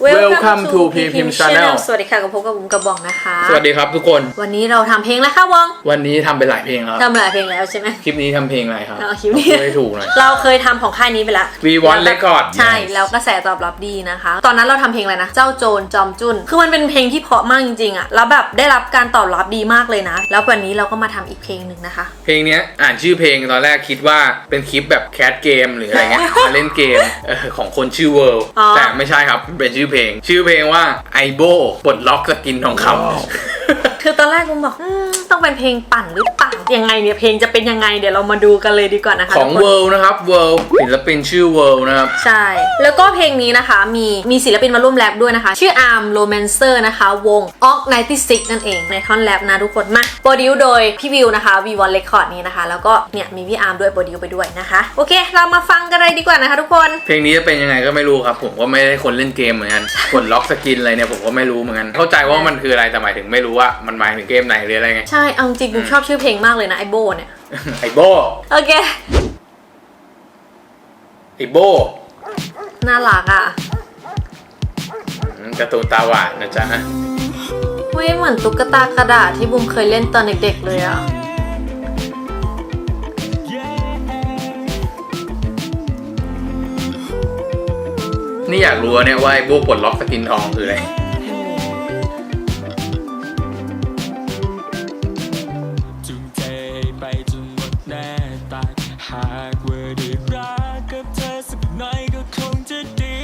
Welcome to PPM Channel สวัสดีค่ะกับพบกับบุ๋มกระบองนะคะ สวัสดีครับทุกคน วันนี้เราทำเพลงแล้วค่ะวอง วันนี้ทำไปหลายเพลงแล้วทำหลายเพลงแล้วใช่ไหมคลิปนี้ทำเพลงอะไรครับเอาคลิปนี้พูดให้ถูกหน่อยเราเคยทำของค่ายนี้ไปแล้ว We Want แล้วก็ Record ใช่ Yes แล้วกระแสตอบรับดีนะคะ ตอนนั้นเราทำเพลงอะไรนะ เจ้าโจรจอมจุนคือมันเป็นเพลงที่เพราะมากจริงๆอะแล้วแบบได้รับการตอบรับดีมากเลยนะ แล้ววันนี้เราก็มาทำอีกเพลงหนึ่งนะคะ เพลงเนี้ยอ่านชื่อเพลงตอนแรกคิดว่าเป็นคลิปแบบแคสเกมหรืออะไรเงี้ยมาเล่นเกมเออของคนชื่อเวิร์อ๋อแต่ไม่ใช่ครับเป็นชื่อเพลง ชื่อเพลงว่าไอโบปลดล็อกสกินทองคำคือตอนแรกบุ๋มบอกอืม ต้องเป็นเพลงปั่นหรือเปล่ายังไงเนี่ยเพลงจะเป็นยังไงเดี๋ยวเรามาดูกันเลยดีกว่านะคะของ ทุกคนเวิร์นะครับเวิร์ศิลปินชื่อเวิร์นะครับ ใช่ แล้วก็เพลงนี้นะคะมีมีศิลปินมาร่วมแรปด้วยนะคะ ชื่ออาร์มโรแมนเซอร์นะคะ วง o อก96 นั่นเองในท่อนแรปนะทุกคนมาโปรดิวโดยพี่วิวนะคะวีวอนเรคคอร์ดนี้นะคะ แล้วก็เนี่ยมีพี่อาร์มด้วยโปรดิวไปด้วยนะคะ โอเค เรามาฟังกันเลยดีกว่านะคะทุกคน เพลงนี้จะเป็นยังไงก็ไม่รู้ครับ ผมก็ไม่ได้คนเล่นเกมเหมือนกันกดล็อกสกินอะไรเนี่ยผมก็ไม่รู้เหมือนกัน เข้าใจว่ามันคืออะไรแต่หมายถึงไม่รู้ว่ามันหมายถึงเกมไหนหรืออะไรไง ใช่เอาจริงๆบุมชอบชื่อเพลงมากเลยนะไอโบเนี่ย ไอโบ โอเค ไอโบ น่ารักอะอืมการ์ตูนตาหวานนะจ๊ะเว้ยเหมือนตุ๊กตากระดาษที่บุมเคยเล่นตอนเด็กๆเลยอะนี่อยากรู้อะเนี่ยว่าไอโบปลดล็อกสกินทองคืออะไร ไปจนหมดแน่ตายหากว่าได้รักกับเธอสักหน่อยก็คงจะดี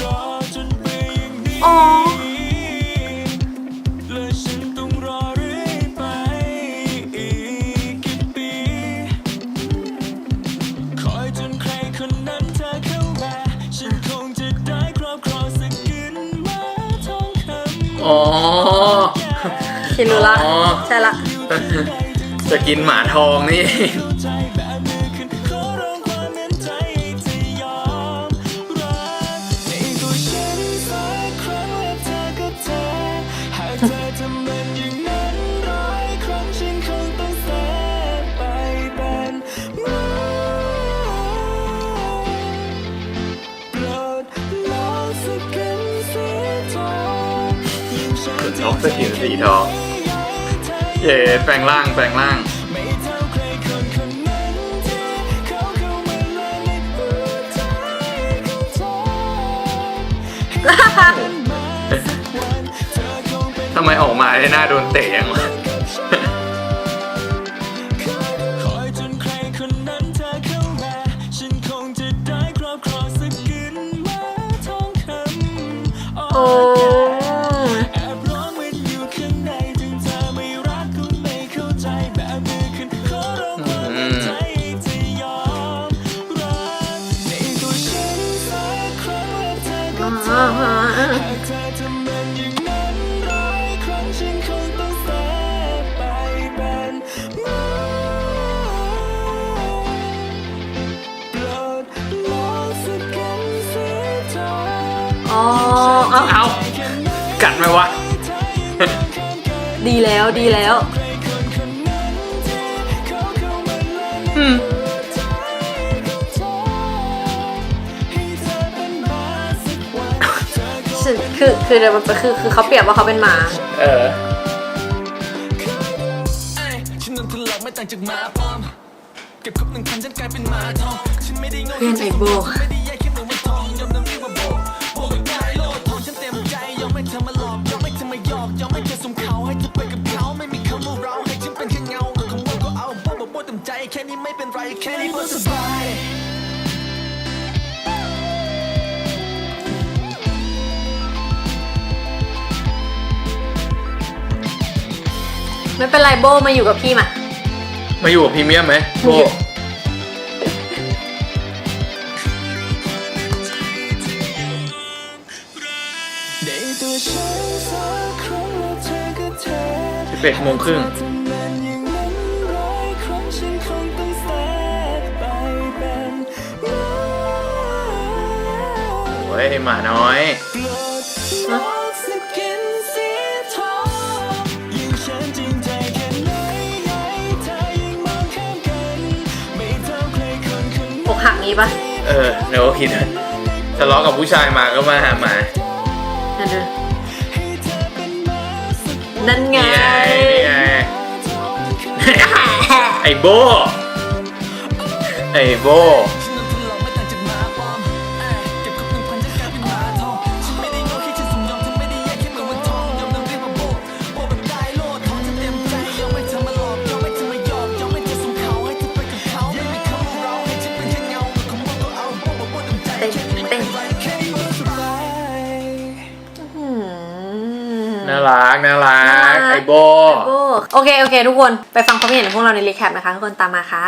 รอจนเบื่ออย่างนี้อ๋อ และฉันต้องรอเรื่อยไปอีกกี่ปี คอยจนใครคนนั้นเธอเข้ามา ฉันคงจะได้ครอบครองสักกินมาทองคำ อ๋อ คิดรู้ละ อ๋อ ใช่ละสกินหมาทองนี่ใจแบบมือขึ้นขอร้องความเห็นใจให้เธอยอมรักในตัวฉันสักครั้งและก็เธอหาทำเป็นองนั้นร้อยครั้งฉันดีเหมาโปรองนี่ล็อกสกินสีทอง เย่แปลงร่างแปลงร่างไม่เท่าใครคนคนนั้นที่เขาเข้ามาละในหัวใจของเธอให้เป็นมาสักวันเธอคงเป็นทำไมออกมาได้หน้าโดนเตะยังวะกับฉันคอยจนใครคนนั้นเธอเข้ามาฉันคงจะได้ครอบครองสักกินมาทองคำโอ้ อ๋อเอาเอากัดไหมวะ ดีแล้วดีแล้ว อืม คือคือคือเดี๋ยวมันคือคือเขาเปรียบว่าเขาเป็นหมา เออฉันนั้นทะเลาะไม่ต่า ไม่เป็นไรโบมาอยู่กับพี่มา มาอยู่กับพรีเมียมไหมโบอยู่ได้ตัวฉันสักครั้งแล้วเธอก็เธอสิบเอ็ดโมงครึ่งทำเป็นอย่างนั้นร้อยครั้งฉันคงต้องเสียไปเป็นหมาโอ้ยหมาน้อย หักงี้ปะเออเดี๋ยวก็คิดนะทะเลาะกับผู้ชายมาก็มาหาหมาในั่นดูนั่นไง นี่ไงนี่ไงไอ้โบไอ้โบ รักน่ารักไอ้โบโอ้โอเค โอเค ทุกคนไปฟังความเห็นของพวกเราในรีแคปนะคะทุกคนตามมาค่ะ